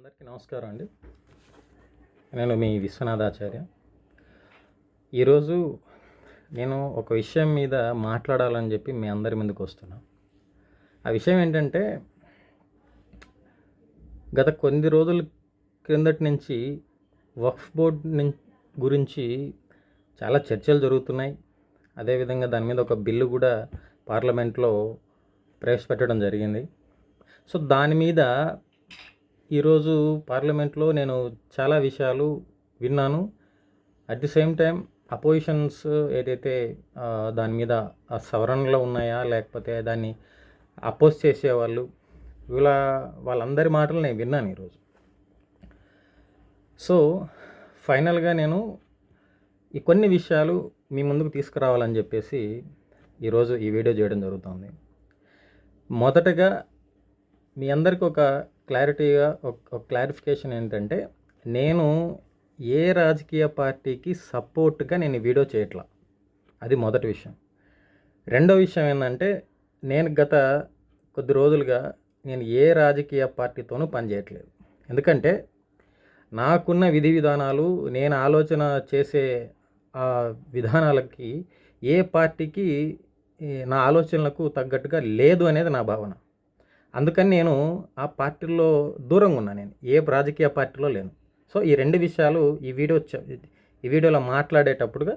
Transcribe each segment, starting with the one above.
అందరికీ నమస్కారం అండి. నేను మీ విశ్వనాథాచార్య. ఈరోజు నేను ఒక విషయం మీద మాట్లాడాలని చెప్పి మీ అందరి ముందుకు వస్తున్నా. ఆ విషయం ఏంటంటే గత కొన్ని రోజుల క్రిందటి నుంచి వక్ఫ్ బోర్డ్ గురించి చాలా చర్చలు జరుగుతున్నాయి. అదేవిధంగా దాని మీద ఒక బిల్లు కూడా పార్లమెంట్లో ప్రవేశపెట్టడం జరిగింది. సో దాని మీద ఈరోజు పార్లమెంట్లో నేను చాలా విషయాలు విన్నాను. At the same time oppositions ఏదైతే దాని మీద సవరణలో ఉన్నాయా లేకపోతే దాన్ని అపోజ్ చేసేవాళ్ళు ఇలా వాళ్ళందరి మాటలు నేను విన్నాను ఈరోజు. సో ఫైనల్గా నేను ఈ కొన్ని విషయాలు మీ ముందుకు తీసుకురావాలని చెప్పేసి ఈరోజు ఈ వీడియో చేయడం జరుగుతుంది. మొదటగా మీ అందరికీ ఒక క్లారిటీగా ఒక క్లారిఫికేషన్ ఏంటంటే నేను ఏ రాజకీయ పార్టీకి సపోర్ట్గా నేను వీడియో చేయట్లా. అది మొదటి విషయం. రెండో విషయం ఏంటంటే నేను గత కొద్ది రోజులుగా నేను ఏ రాజకీయ పార్టీతోనూ పనిచేయట్లేదు ఎందుకంటే నాకున్న విధి విధానాలు నేను ఆలోచన చేసే ఆ విధానాలకి ఏ పార్టీకి నా ఆలోచనలకు తగ్గట్టుగా లేదు అనేది నా భావన. అందుకని నేను ఆ పార్టీలో దూరంగా ఉన్నా నేను. ఏ రాజకీయ పార్టీలో లేను. సో ఈ రెండు విషయాలు ఈ వీడియో ఈ వీడియోలో మాట్లాడేటప్పుడుగా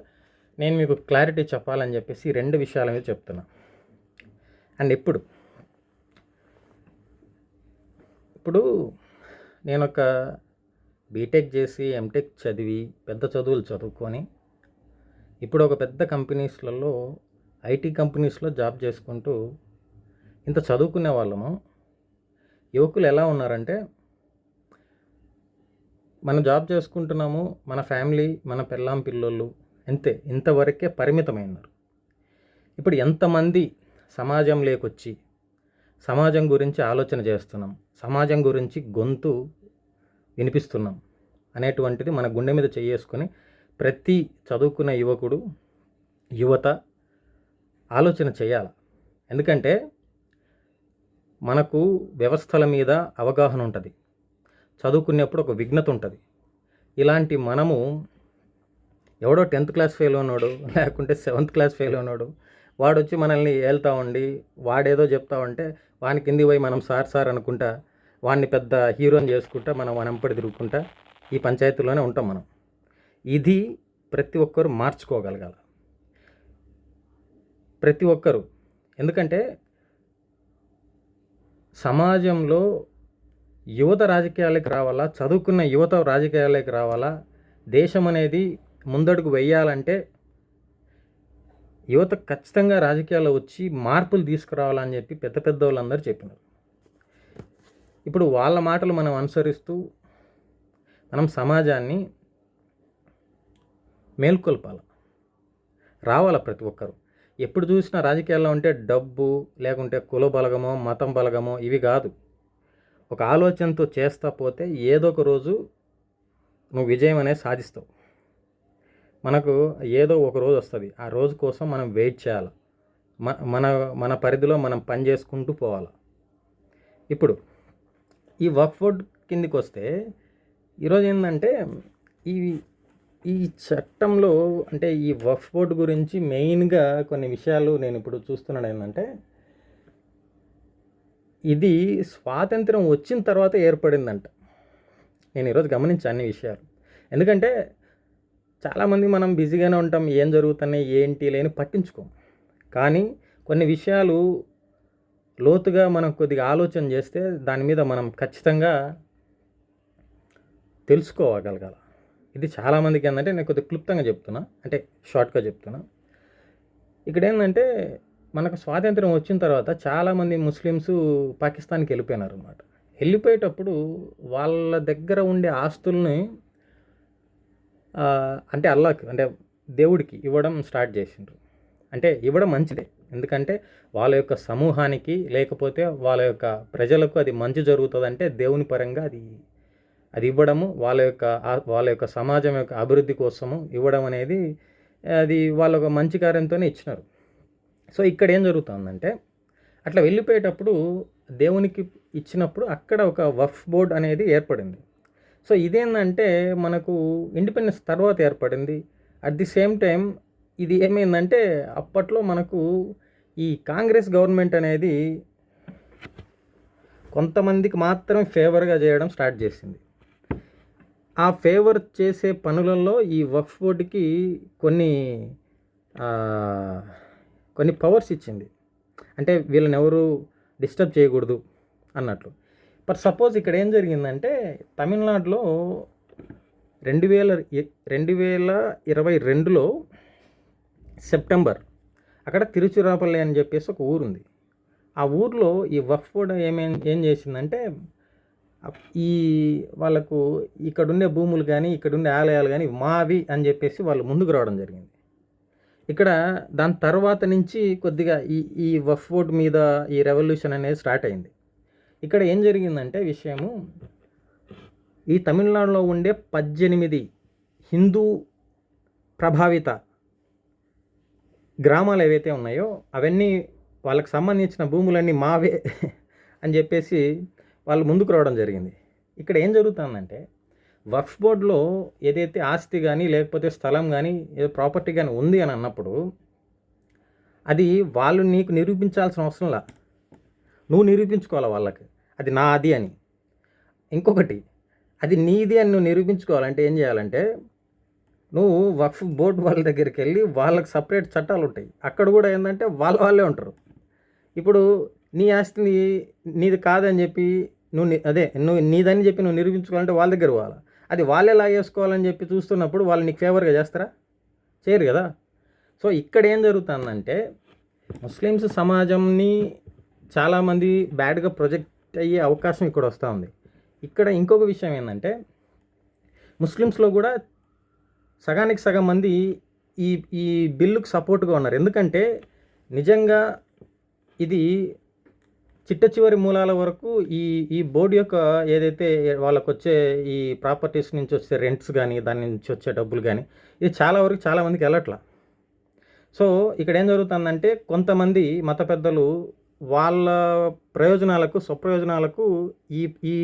నేను మీకు క్లారిటీ చెప్పాలని చెప్పేసి ఈ రెండు విషయాల మీద చెప్తున్నా. అండ్ ఇప్పుడు ఇప్పుడు నేను ఒక బీటెక్ చేసి ఎంటెక్ చదివి పెద్ద చదువులు చదువుకొని ఇప్పుడు ఒక పెద్ద కంపెనీస్లలో ఐటీ కంపెనీస్లో జాబ్ చేసుకుంటూ ఇంత చదువుకునే వాళ్ళము. యువకులు ఎలా ఉన్నారంటే మనం జాబ్ చేసుకుంటున్నాము మన ఫ్యామిలీ మన పెళ్ళాం పిల్లోళ్ళు అంతే. ఇంతవరకే పరిమితమైనారు. ఇప్పుడు ఎంతమంది సమాజం లేకొచ్చి సమాజం గురించి ఆలోచన చేస్తున్నాం సమాజం గురించి గొంతు వినిపిస్తున్నాం అనేటువంటిది మన గుండె మీద చేసుకొని ప్రతి చదువుకున్న యువకుడు యువత ఆలోచన చేయాలి. ఎందుకంటే మనకు వ్యవస్థల మీద అవగాహన ఉంటుంది. చదువుకునేప్పుడు ఒక విఘ్నత ఉంటుంది. ఇలాంటి మనము ఎవడో టెన్త్ క్లాస్ ఫెయిల్ ఉన్నాడు లేకుంటే సెవెంత్ క్లాస్ ఫెయిల్ ఉన్నాడు వాడు వచ్చి మనల్ని ఏళ్తా ఉండి వాడేదో చెప్తా ఉంటే వాని కింది పోయి మనం సార్ సార్ అనుకుంటా వాడిని పెద్ద హీరోని చేసుకుంటా మనం వనంపడి తిరుగుకుంటా ఈ పంచాయతీలోనే ఉంటాం మనం. ఇది ప్రతి ఒక్కరు మార్చుకోగలగాల. ప్రతి ఒక్కరు. ఎందుకంటే సమాజంలో యువత రాజకీయాలకు రావాలా? చదువుకున్న యువత రాజకీయాలకు రావాలా? దేశం అనేది ముందడుగు వెయ్యాలంటే యువత ఖచ్చితంగా రాజకీయాల్లో వచ్చి మార్పులు తీసుకురావాలని చెప్పి పెద్ద పెద్ద వాళ్ళందరూ చెప్పినారు. ఇప్పుడు వాళ్ళ మాటలు మనం అనుసరిస్తూ మనం సమాజాన్ని మేల్కొల్పాలి. రావాల ప్రతి ఒక్కరు? ఎప్పుడు చూసినా రాజకీయాల్లో ఉంటే డబ్బు లేకుంటే కుల బలగమో మతం బలగమో ఇవి కాదు. ఒక ఆలోచనతో చేస్తా పోతే ఏదో ఒక రోజు నువ్వు విజయం అనేది సాధిస్తావు. మనకు ఏదో ఒక రోజు వస్తుంది. ఆ రోజు కోసం మనం వెయిట్ చేయాలి. మన మన పరిధిలో మనం పని చేసుకుంటూ పోవాలి. ఇప్పుడు ఈ వర్క్ బోర్డ్ కిందికి వస్తే ఈరోజు ఏంటంటే ఈ ఈ చట్టంలో అంటే ఈ వక్ఫ్ బోర్డు గురించి మెయిన్గా కొన్ని విషయాలు నేను ఇప్పుడు చూస్తున్నాను ఏంటంటే ఇది స్వాతంత్రం వచ్చిన తర్వాత ఏర్పడిందంట. నేను ఈరోజు గమనించాను అన్ని విషయాలు. ఎందుకంటే చాలామంది మనం బిజీగానే ఉంటాం ఏం జరుగుతున్నాయి ఏంటి లేని పట్టించుకోం. కానీ కొన్ని విషయాలు లోతుగా మనం కొద్దిగా ఆలోచన చేస్తే దాని మీద మనం ఖచ్చితంగా తెలుసుకోగలగాలి. ఇది చాలామందికి ఏంటంటే నేను కొద్దిగా క్లుప్తంగా చెప్తున్నా అంటే షార్ట్గా చెప్తున్నా. ఇక్కడ ఏంటంటే మనకు స్వాతంత్రం వచ్చిన తర్వాత చాలామంది ముస్లిమ్స్ పాకిస్తాన్కి వెళ్ళిపోయినారు అనమాట వెళ్ళిపోయేటప్పుడు వాళ్ళ దగ్గర ఉండే ఆస్తుల్ని అంటే అల్లాకి అంటే దేవుడికి ఇవ్వడం స్టార్ట్ చేసిండ్రు. అంటే ఇవ్వడం మంచిదే. ఎందుకంటే వాళ్ళ యొక్క సమూహానికి లేకపోతే వాళ్ళ యొక్క ప్రజలకు అది మంచి జరుగుతుందంటే దేవుని పరంగా అది అది ఇవ్వడము వాళ్ళ యొక్క వాళ్ళ యొక్క సమాజం యొక్క అభివృద్ధి కోసము ఇవ్వడం అనేది అది వాళ్ళ ఒక మంచి కార్యంతోనే ఇచ్చినారు. సో ఇక్కడ ఏం జరుగుతుందంటే అట్లా వెళ్ళిపోయేటప్పుడు దేవునికి ఇచ్చినప్పుడు అక్కడ ఒక వఫ్ బోర్డ్ అనేది ఏర్పడింది. సో ఇదేంటంటే మనకు ఇండిపెండెన్స్ తర్వాత ఏర్పడింది. అట్ ది సేమ్ టైం ఇది ఏమైందంటే అప్పట్లో మనకు ఈ కాంగ్రెస్ గవర్నమెంట్ అనేది కొంతమందికి మాత్రమే ఫేవర్గా చేయడం స్టార్ట్ చేసింది. ఆ ఫేవర్ చేసే పనులలో ఈ వక్ఫ్ బోర్డుకి కొన్ని కొన్ని పవర్స్ ఇచ్చింది. అంటే వీళ్ళని ఎవరు డిస్టర్బ్ చేయకూడదు అన్నట్లు. బట్ సపోజ్ ఇక్కడ ఏం జరిగిందంటే తమిళనాడులో రెండు వేల రెండు వేల ఇరవై రెండులో సెప్టెంబర్ అక్కడ తిరుచిరాపల్లి అని చెప్పేసి ఒక ఊరుంది. ఆ ఊర్లో ఈ వక్ఫ్ బోర్డు ఏమేం ఏం చేసిందంటే ఈ వాళ్ళకు ఇక్కడుండే భూములు కానీ ఇక్కడుండే ఆలయాలు కానీ మావి అని చెప్పేసి వాళ్ళు ముందుకు రావడం జరిగింది. ఇక్కడ దాని తర్వాత నుంచి కొద్దిగా ఈ ఈ వఫ్ మీద ఈ రెవల్యూషన్ అనేది స్టార్ట్ అయింది. ఇక్కడ ఏం జరిగిందంటే విషయము ఈ తమిళనాడులో ఉండే పద్దెనిమిది హిందూ ప్రభావిత గ్రామాలు ఏవైతే ఉన్నాయో అవన్నీ వాళ్ళకి సంబంధించిన భూములన్నీ మావే అని చెప్పేసి వాళ్ళు ముందుకు రావడం జరిగింది. ఇక్కడ ఏం జరుగుతుందంటే వక్ఫ్ బోర్డులో ఏదైతే ఆస్తి కానీ లేకపోతే స్థలం కానీ ఏదో ప్రాపర్టీ కానీ ఉంది అని అన్నప్పుడు అది వాళ్ళు నీకు నిరూపించాల్సిన అవసరంలా నువ్వు నిరూపించుకోవాలి వాళ్ళకి? అది నాది అని. ఇంకొకటి అది నీది అని నువ్వు నిరూపించుకోవాలంటే ఏం చేయాలంటే నువ్వు వక్ఫ్ బోర్డు వాళ్ళ దగ్గరికి వెళ్ళి వాళ్ళకి సపరేట్ చట్టాలు ఉంటాయి. అక్కడ కూడా ఏంటంటే వాళ్ళ వాళ్ళే ఉంటారు. ఇప్పుడు నీ ఆస్తిని నీది కాదని చెప్పి నువ్వు అదే నువ్వు నీదని చెప్పి నువ్వు నిరూపించుకోవాలంటే వాళ్ళ దగ్గర పోవాలి? అది వాళ్ళు ఎలా చేసుకోవాలని చెప్పి చూస్తున్నప్పుడు వాళ్ళు నీకు ఫేవర్గా చేస్తారా? చేయరు కదా. సో ఇక్కడ ఏం జరుగుతుందంటే ముస్లిమ్స్ సమాజంని చాలామంది బ్యాడ్గా ప్రొజెక్ట్ అయ్యే అవకాశం ఇక్కడ వస్తూ ఉంది. ఇక్కడ ఇంకొక విషయం ఏంటంటే ముస్లిమ్స్లో కూడా సగానికి సగం మంది ఈ ఈ బిల్లుకు సపోర్ట్గా ఉన్నారు. ఎందుకంటే నిజంగా ఇది చిట్ట చివరి మూలాల వరకు ఈ ఈ బోర్డు యొక్క ఏదైతే వాళ్ళకు వచ్చే ఈ ప్రాపర్టీస్ నుంచి వచ్చే రెంట్స్ కానీ దాని నుంచి వచ్చే డబ్బులు కానీ ఇది చాలా వరకు చాలామందికి వెళ్ళట్లా సో ఇక్కడ ఏం జరుగుతుందంటే కొంతమంది మత పెద్దలు వాళ్ళ ప్రయోజనాలకు స్వప్రయోజనాలకు ఈ ఈ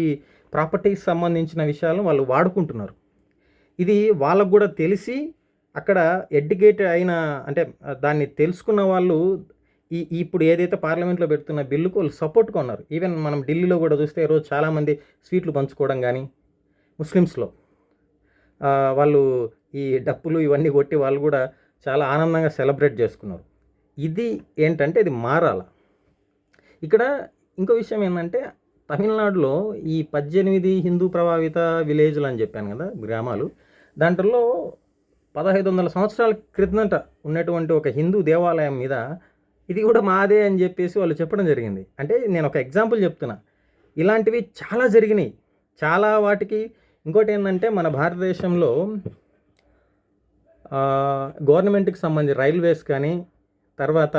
ప్రాపర్టీకి సంబంధించిన విషయాలను వాళ్ళు వాడుకుంటున్నారు. ఇది వాళ్ళకు కూడా తెలిసి అక్కడ ఎడ్యుకేట్ అయిన అంటే దాన్ని తెలుసుకున్న వాళ్ళు ఈ ఇప్పుడు ఏదైతే పార్లమెంట్లో పెడుతున్న బిల్లుకు వాళ్ళు సపోర్ట్గా ఉన్నారు. ఈవెన్ మనం ఢిల్లీలో కూడా చూస్తే ఈరోజు చాలామంది స్వీట్లు పంచుకోవడం కానీ ముస్లిమ్స్లో వాళ్ళు ఈ డప్పులు ఇవన్నీ కొట్టి వాళ్ళు కూడా చాలా ఆనందంగా సెలబ్రేట్ చేసుకున్నారు. ఇది ఏంటంటే ఇది మారాల. ఇక్కడ ఇంకో విషయం ఏంటంటే తమిళనాడులో ఈ పద్దెనిమిది హిందూ ప్రభావిత విలేజ్లు అని చెప్పాను కదా గ్రామాలు. దాంట్లో పదహైదు వందల సంవత్సరాల క్రితంట ఉన్నటువంటి ఒక హిందూ దేవాలయం మీద ఇది కూడా మాదే అని చెప్పేసి వాళ్ళు చెప్పడం జరిగింది. అంటే నేను ఒక ఎగ్జాంపుల్ చెప్తున్నా. ఇలాంటివి చాలా జరిగినాయి. చాలా వాటికి ఇంకోటి ఏంటంటే మన భారతదేశంలో గవర్నమెంట్కి సంబంధించి రైల్వేస్ కానీ తర్వాత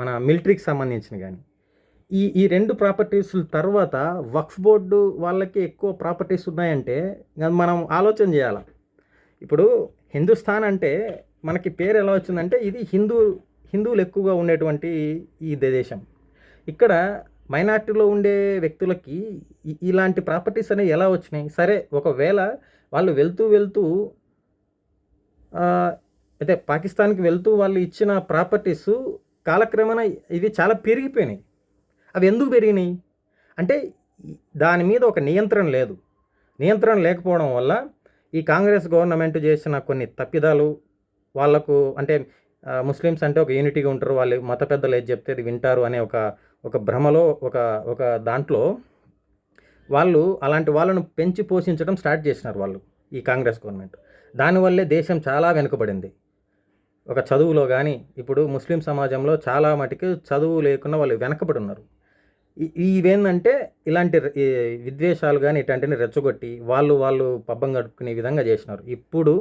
మన మిలిటరీకి సంబంధించిన కానీ ఈ ఈ రెండు ప్రాపర్టీస్ తర్వాత వక్ఫ్ బోర్డు వాళ్ళకి ఎక్కువ ప్రాపర్టీస్ ఉన్నాయంటే మనం ఆలోచన చేయాలి? ఇప్పుడు హిందుస్థాన్ అంటే మనకి పేరు ఎలా వచ్చిందంటే ఇది హిందూ హిందువులు ఎక్కువగా ఉండేటువంటి ఈ దేశం. ఇక్కడ మైనార్టీలో ఉండే వ్యక్తులకి ఇలాంటి ప్రాపర్టీస్ అనేవి ఎలా వచ్చినాయి? సరే ఒకవేళ వాళ్ళు వెళ్తూ వెళ్తూ అయితే పాకిస్తాన్కి వెళ్తూ వాళ్ళు ఇచ్చిన ప్రాపర్టీస్ కాలక్రమేణా ఇవి చాలా పెరిగిపోయినాయి. అవి ఎందుకు పెరిగినాయి? అంటే దాని మీద ఒక నియంత్రణ లేదు. నియంత్రణ లేకపోవడం వల్ల ఈ కాంగ్రెస్ గవర్నమెంట్ చేసిన కొన్ని తప్పిదాలు వాళ్ళకు అంటే ముస్లిమ్స్ అంటే ఒక యూనిటీగా ఉంటారు. వాళ్ళు మత పెద్దలు ఏది చెప్తే అది వింటారు అనే ఒక ఒక భ్రమలో ఒక ఒక దాంట్లో వాళ్ళు అలాంటి వాళ్ళను పెంచి పోషించడం స్టార్ట్ చేసినారు వాళ్ళు ఈ కాంగ్రెస్ గవర్నమెంట్. దానివల్లే దేశం చాలా వెనుకబడింది. ఒక చదువులో కానీ ఇప్పుడు ముస్లిం సమాజంలో చాలా మటుకు చదువు లేకుండా వాళ్ళు వెనకబడి ఉన్నారు. ఇవేందంటే ఇలాంటి ఈ విద్వేషాలు కానీ ఇట్లాంటివి రెచ్చగొట్టి వాళ్ళు వాళ్ళు పబ్బం గడుపుకునే విధంగా చేసినారు. ఇప్పుడు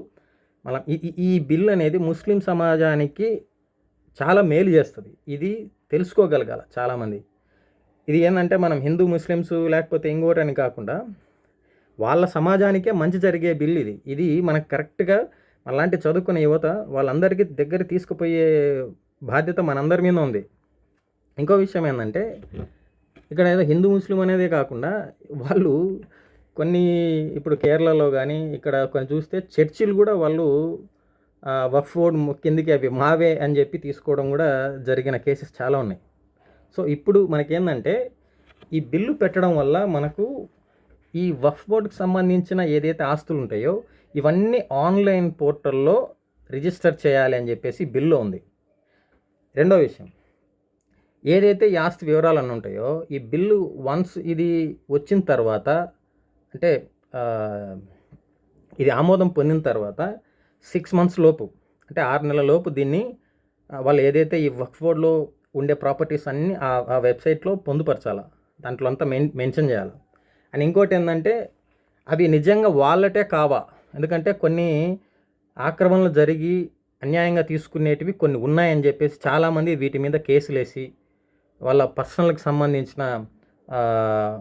మనం ఈ బిల్ అనేది ముస్లిం సమాజానికి చాలా మేలు చేస్తుంది. ఇది తెలుసుకోగలగాల చాలామంది. ఇది ఏంటంటే మనం హిందూ ముస్లిమ్స్ లేకపోతే ఇంకోటి అని కాకుండా వాళ్ళ సమాజానికే మంచి జరిగే బిల్ ఇది. ఇది మనకు కరెక్ట్గా అలాంటి చదువుకునే యువత వాళ్ళందరికీ దగ్గర తీసుకుపోయే బాధ్యత మనందరి మీద ఉంది. ఇంకో విషయం ఏంటంటే ఇక్కడ ఏదో హిందూ ముస్లిం అనేదే కాకుండా వాళ్ళు కొన్ని ఇప్పుడు కేరళలో కానీ ఇక్కడ కొన్ని చూస్తే చర్చిలు కూడా వాళ్ళు వక్ఫ్ బోర్డ్ కిందికి అవి మావే అని చెప్పి తీసుకోవడం కూడా జరిగిన కేసెస్ చాలా ఉన్నాయి. సో ఇప్పుడు మనకేందంటే ఈ బిల్లు పెట్టడం వల్ల మనకు ఈ వక్ఫ్ బోర్డుకి సంబంధించిన ఏదైతే ఆస్తులు ఉంటాయో ఇవన్నీ ఆన్లైన్ పోర్టల్లో రిజిస్టర్ చేయాలి అని చెప్పేసి బిల్లు ఉంది. రెండో విషయం ఏదైతే ఈ ఆస్తి వివరాలన్నీ ఉంటాయో ఈ బిల్లు వన్స్ ఇది వచ్చిన తర్వాత అంటే ఇది ఆమోదం పొందిన తర్వాత సిక్స్ మంత్స్ లోపు అంటే ఆరు నెలల లోపు దీన్ని వాళ్ళు ఏదైతే ఈ వక్ఫ్ బోర్డ్లో ఉండే ప్రాపర్టీస్ అన్నీ ఆ ఆ వెబ్సైట్లో పొందుపరచాలి? దాంట్లో అంతా మెన్ మెన్షన్ చేయాలి? అండ్ ఇంకోటి ఏంటంటే అవి నిజంగా వాళ్ళటే కావా? ఎందుకంటే కొన్ని ఆక్రమణలు జరిగి అన్యాయంగా తీసుకునేటివి కొన్ని ఉన్నాయని చెప్పేసి చాలామంది వీటి మీద కేసులు వేసి వాళ్ళ పర్సనల్కి సంబంధించిన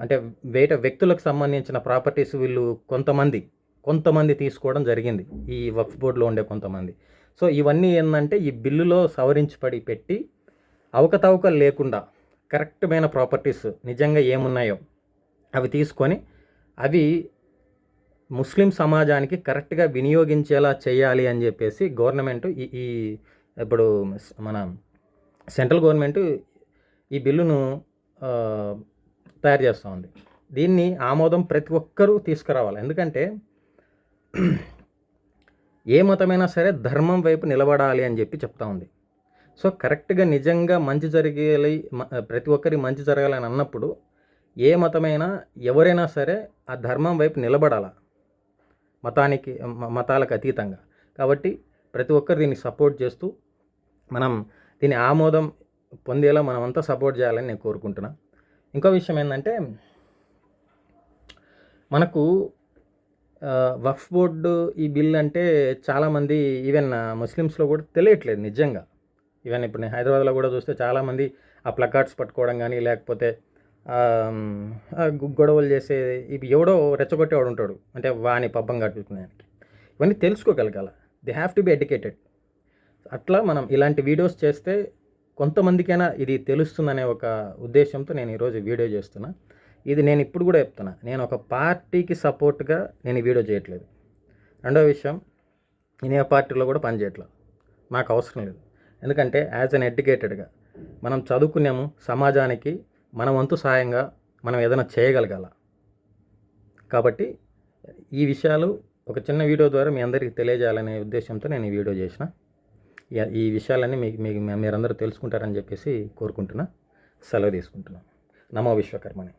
అంటే వేట వ్యక్తులకు సంబంధించిన ప్రాపర్టీస్ వీళ్ళు కొంతమంది కొంతమంది తీసుకోవడం జరిగింది. ఈ వక్ఫ్ బోర్డులో ఉండే కొంతమంది. సో ఇవన్నీ ఏంటంటే ఈ బిల్లులో సవరించబడి పెట్టి అవకతవకలు లేకుండా కరెక్ట్మైన ప్రాపర్టీస్ నిజంగా ఏమున్నాయో అవి తీసుకొని అవి ముస్లిం సమాజానికి కరెక్ట్గా వినియోగించేలా చేయాలి అని చెప్పేసి గవర్నమెంట్ ఈ ఈ ఇప్పుడు మన సెంట్రల్ గవర్నమెంట్ ఈ బిల్లును తయారు చేస్తూ ఉంది దీన్ని ఆమోదం ప్రతి ఒక్కరూ తీసుకురావాలి. ఎందుకంటే ఏ మతమైనా సరే ధర్మం వైపు నిలబడాలి అని చెప్పి చెప్తా ఉంది. సో కరెక్ట్గా నిజంగా మంచి జరిగేలి ప్రతి ఒక్కరి మంచి జరగాలని అన్నప్పుడు ఏ మతమైనా ఎవరైనా సరే ఆ ధర్మం వైపు నిలబడాల. మతానికి మతాలకు అతీతంగా. కాబట్టి ప్రతి ఒక్కరు దీన్ని సపోర్ట్ చేస్తూ మనం దీని ఆమోదం పొందేలా మనం అంతా సపోర్ట్ చేయాలని నేను కోరుకుంటున్నా. ఇంకో విషయం ఏంటంటే మనకు వక్ఫ్ బోర్డు ఈ బిల్ అంటే చాలామంది ఈవెన్ ముస్లిమ్స్లో కూడా తెలియట్లేదు నిజంగా. ఈవెన్ ఇప్పుడు నేను హైదరాబాద్లో కూడా చూస్తే చాలామంది ఆ ప్లకార్డ్స్ పట్టుకోవడం కానీ లేకపోతే గొడవలు చేసే ఇవి ఎవడో రెచ్చగొట్టేవాడు ఉంటాడు. అంటే వాని పబ్బం కట్టుకునేదానికి. ఇవన్నీ తెలుసుకోగలగాల. They have to be educated అట్లా మనం ఇలాంటి వీడియోస్ చేస్తే కొంతమందికైనా ఇది తెలుస్తుందనే ఒక ఉద్దేశంతో నేను ఈరోజు వీడియో చేస్తున్నా. ఇది నేను ఇప్పుడు కూడా చెప్తున్నా. నేను ఒక పార్టీకి సపోర్ట్గా నేను వీడియో చేయట్లేదు. రెండో విషయం నేను ఏ పార్టీలో కూడా పనిచేయట్లేదు నాకు అవసరం లేదు. ఎందుకంటే యాజ్ అన్ ఎడ్యుకేటెడ్గా మనం చదువుకున్నాము సమాజానికి మన వంతు సాయంగా మనం ఏదైనా చేయగలగాల. కాబట్టి ఈ విషయాలు ఒక చిన్న వీడియో ద్వారా మీ అందరికీ తెలియజేయాలనే ఉద్దేశంతో నేను ఈ వీడియో చేసిన. ఈ విషయాలన్నీ మీకు మీకు మీరందరూ తెలుసుకుంటారని చెప్పేసి కోరుకుంటున్నా. సెలవు తీసుకుంటున్నాను. నమో విశ్వకర్మని.